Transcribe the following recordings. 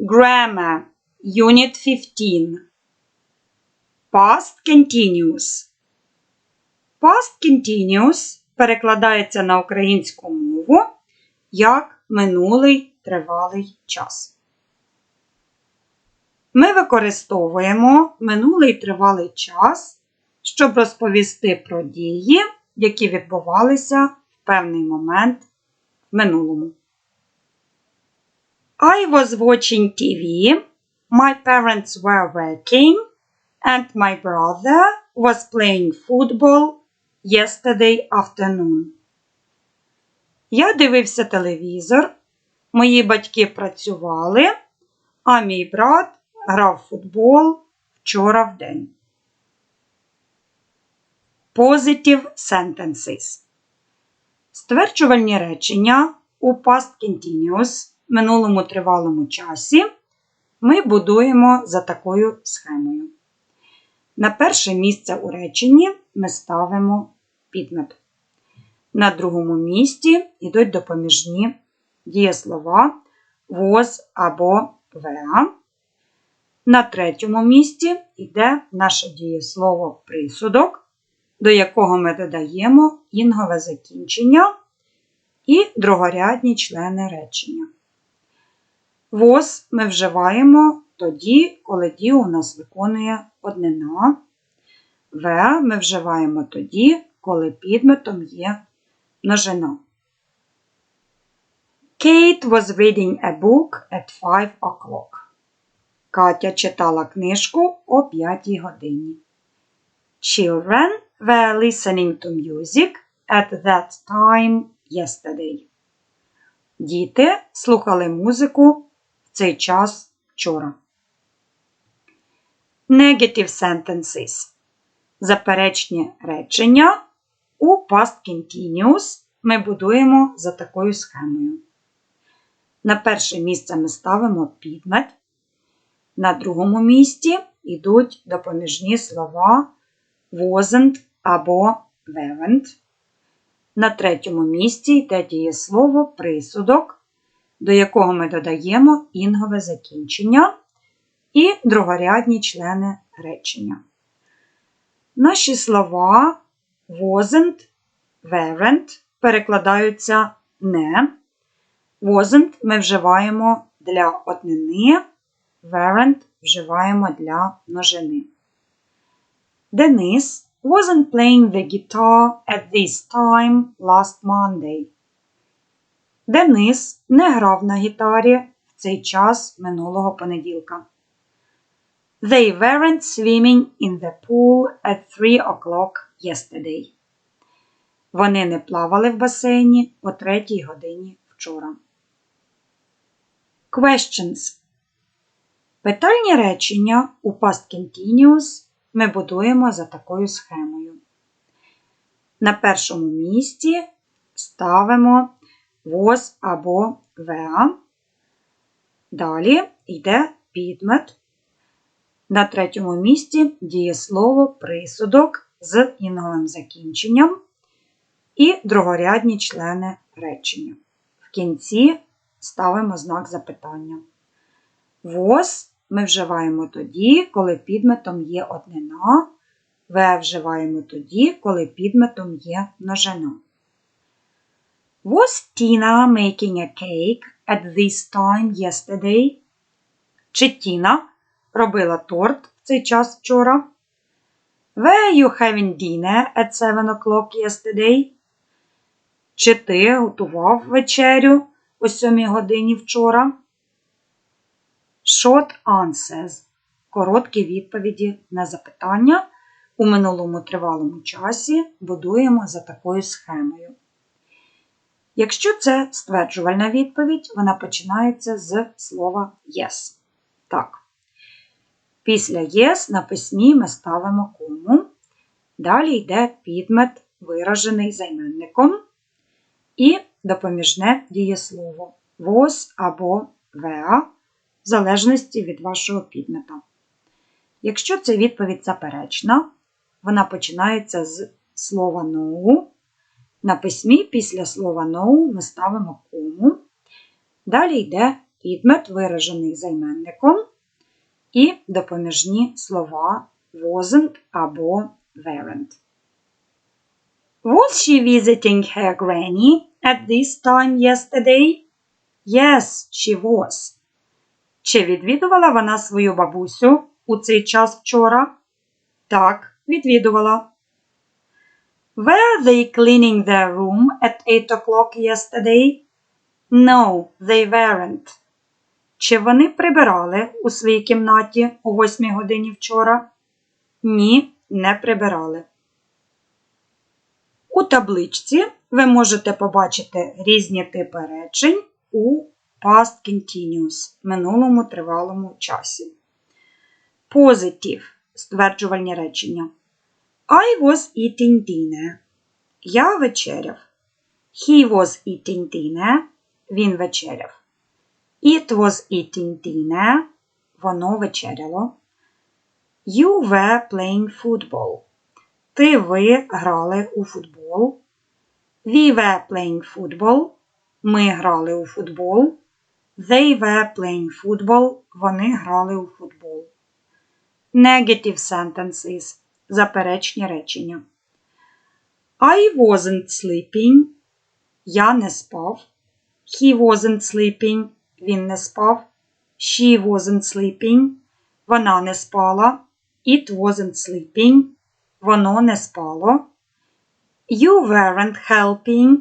Grammar Unit 15 Past Continuous Past Continuous перекладається на українську мову як минулий тривалий час. Ми використовуємо минулий тривалий час, щоб розповісти про дії, які відбувалися в певний момент в минулому. I was watching TV, my parents were working, and my brother was playing football yesterday afternoon. Я дивився телевізор, мої батьки працювали, а мій брат грав футбол вчора в день. Positive sentences. Стверджувальні речення у past continuous минулому тривалому часі ми будуємо за такою схемою. На перше місце у реченні ми ставимо підмет. На другому місці йдуть допоміжні дієслова was або were. На третьому місці йде наше дієслово присудок, до якого ми додаємо інгове закінчення і другорядні члени речення. Was ми вживаємо тоді, коли дію у нас виконує однина. Were ми вживаємо тоді, коли підметом є множина. Kate was reading a book at 5 o'clock. Катя читала книжку о 5 годині. Children were listening to music at that time yesterday. Діти слухали музику цей час вчора. Negative sentences. Заперечні речення у past continuous ми будуємо за такою схемою. На перше місце ми ставимо підмет. На другому місці йдуть допоміжні слова wasn't або weren't. На третьому місці йде дієслово присудок, до якого ми додаємо інгове закінчення і другорядні члени речення. Наші слова wasn't, weren't перекладаються не. Wasn't ми вживаємо для однини, weren't вживаємо для множини. Денис wasn't playing the guitar at this time last Monday. Денис не грав на гітарі в цей час минулого понеділка. They weren't swimming in the pool at 3 o'clock yesterday. Вони не плавали в басейні о 3 годині вчора. Questions. Питальні речення у past continuous ми будуємо за такою схемою. На першому місці ставимо was або were. Далі йде підмет. На третьому місці дієслово присудок з інговим закінченням і другорядні члени речення. В кінці ставимо знак запитання. Was ми вживаємо тоді, коли підметом є однина. В вживаємо тоді, коли підметом є множина. Was Tina making a cake at this time yesterday? Чи Тіна робила торт в цей час вчора? Were you having dinner at 7 o'clock yesterday? Чи ти готував вечерю о 7 годині вчора? Short answers короткі відповіді на запитання у минулому тривалому часі будуємо за такою схемою. Якщо це стверджувальна відповідь, вона починається з слова yes. Так. Після yes на письмі ми ставимо кому. Далі йде підмет, виражений займенником, і допоміжне дієслово was або were в залежності від вашого підмета. Якщо це відповідь заперечна, вона починається з слова no. На письмі після слова no ми ставимо кому. Далі йде підмет, виражений займенником, і допоміжні слова wasn't або weren't. Was she visiting her granny at this time yesterday? Yes, she was. Чи відвідувала вона свою бабусю у цей час вчора? Так, відвідувала. Were they cleaning their room at 8 o'clock yesterday? No, they weren't. Чи вони прибирали у своїй кімнаті о 8 годині вчора? Ні, не прибирали. У табличці ви можете побачити різні типи речень у past continuous минулому тривалому часі. Positive стверджувальні речення. I was eating dinner. Я вечеряв. He was eating dinner. Він вечеряв. It was eating dinner. Воно вечеряло. You were playing football. Ти ви грали у футбол. We were playing football. Ми грали у футбол. They were playing football. Вони грали у футбол. Negative sentences. Заперечні речення. I wasn't sleeping. Я не спав. He wasn't sleeping. Він не спав. She wasn't sleeping. Вона не спала. It wasn't sleeping. Воно не спало. You weren't helping.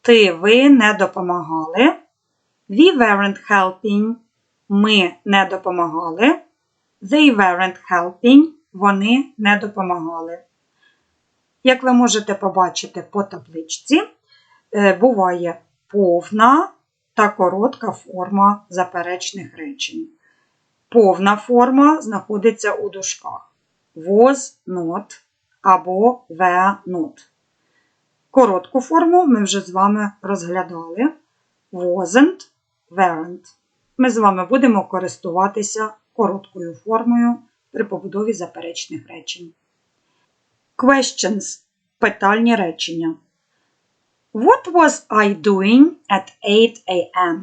Ти ви не допомагали. We weren't helping. Ми не допомагали. They weren't helping. Вони не допомагали. Як ви можете побачити по табличці, е, буває повна та коротка форма заперечних речень. Повна форма знаходиться у дужках was not або were not. Коротку форму ми вже з вами розглядали wasn't, weren't. Ми з вами будемо користуватися короткою формою при побудові заперечних речень. Questions питальні речення. What was I doing at 8 a.m.?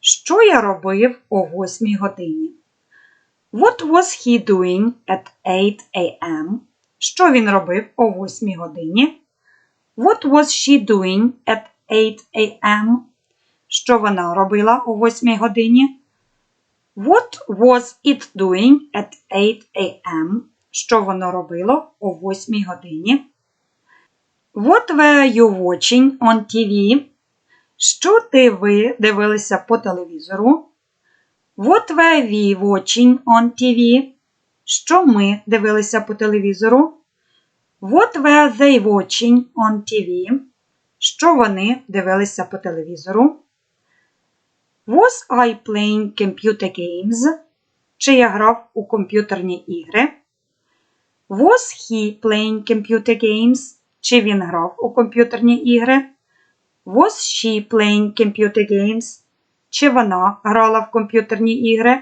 Що я робив о 8 годині? What was he doing at 8 a.m.? Що він робив о 8 годині? What was she doing at 8 a.m.? Що вона робила о 8 годині? What was it doing at 8 a.m.? Що воно робило о 8 годині? What were you watching on TV? Що ти ви дивилися по телевізору? What were we watching on TV? Що ми дивилися по телевізору? What were they watching on TV? Що вони дивилися по телевізору? Was I playing computer games? Чи я грав у комп'ютерні ігри? Was he playing computer games? Чи він грав у комп'ютерні ігри? Was she playing computer games? Чи вона грала в комп'ютерні ігри?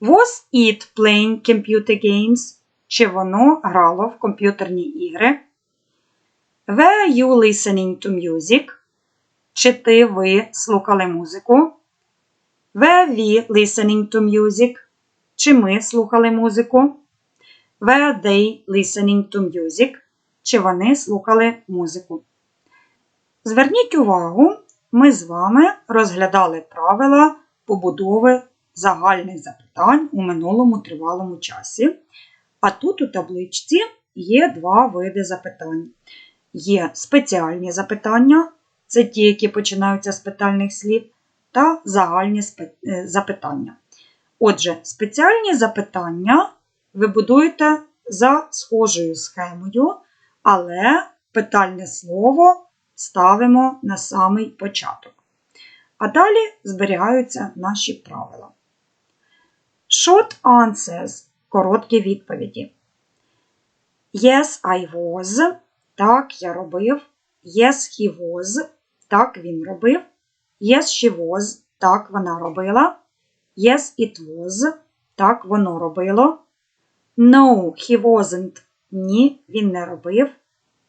Was it playing computer games? Чи воно грало в комп'ютерні ігри? Were you listening to music? Чи ти ви слухали музику? Were we listening to music? Чи ми слухали музику? Were they listening to music? Чи вони слухали музику? Зверніть увагу, ми з вами розглядали правила побудови загальних запитань у минулому тривалому часі. А тут у табличці є два види запитань. Є спеціальні запитання, це ті, які починаються з питальних слів, та загальні е, запитання. Отже, спеціальні запитання ви будуєте за схожою схемою, але питальне слово ставимо на самий початок. А далі зберігаються наші правила. Short answers короткі відповіді. Yes, I was. Так, я робив. Yes, he was. Так, він робив. Yes, she was. Так, вона робила. Yes, it was. Так, воно робило. No, he wasn't. Ні, він не робив.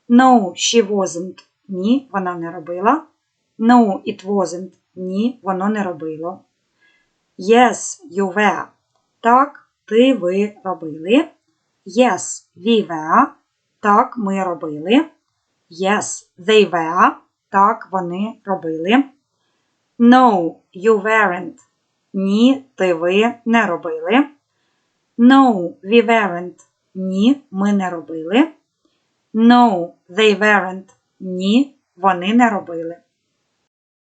No, she wasn't. Ні, вона не робила. No, it wasn't. Ні, воно не робило. Yes, you were. Так, ти ви робили. Yes, we were. Так, ми робили. Yes, they were. Так, вони робили. No, you weren't. Ні, ти ви не робили. No, we weren't. Ні, ми не робили. No, they weren't. Ні, вони не робили.